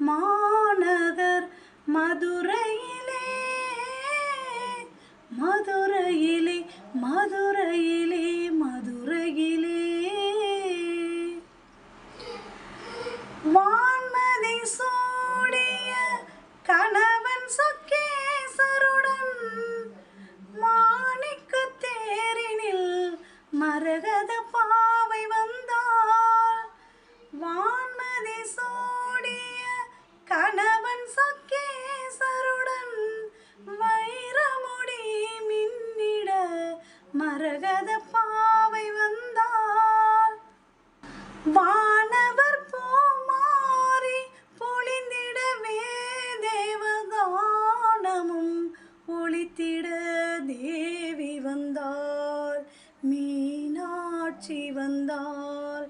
மாநகர் மதுரையிலே மதுரையிலே மதுரையிலே மதுரையிலே. வான்மதி சூடிய கணவன் சொக்கேசருடன் மாணிக்க தேரினில் மரகத மரகத பாவை வந்தால் வானவர் போமாறி பொழிந்திடவே தேவகானமும் ஒளித்திட தேவி வந்தாள் மீனாட்சி வந்தாள்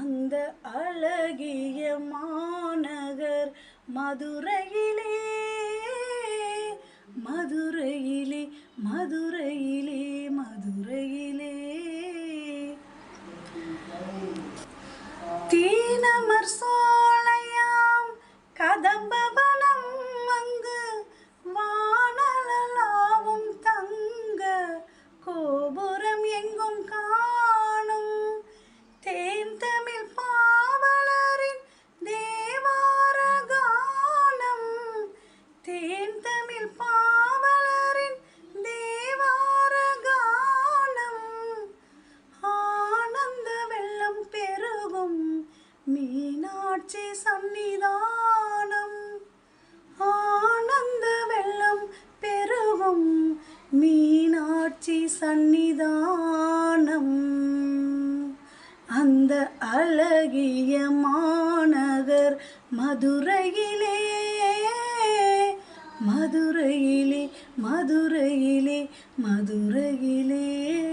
அந்த அழகிய மாநகர் மதுரையிலே மதுரையிலே மதுரை namar காட்சி சன்னிதானம் ஆனந்த வெள்ளம் பெருகும். மீனாட்சி சன்னிதானம் அந்த அழகிய மாநகர் மதுரையிலே. மதுரையிலே மதுரையிலே மதுரையிலே.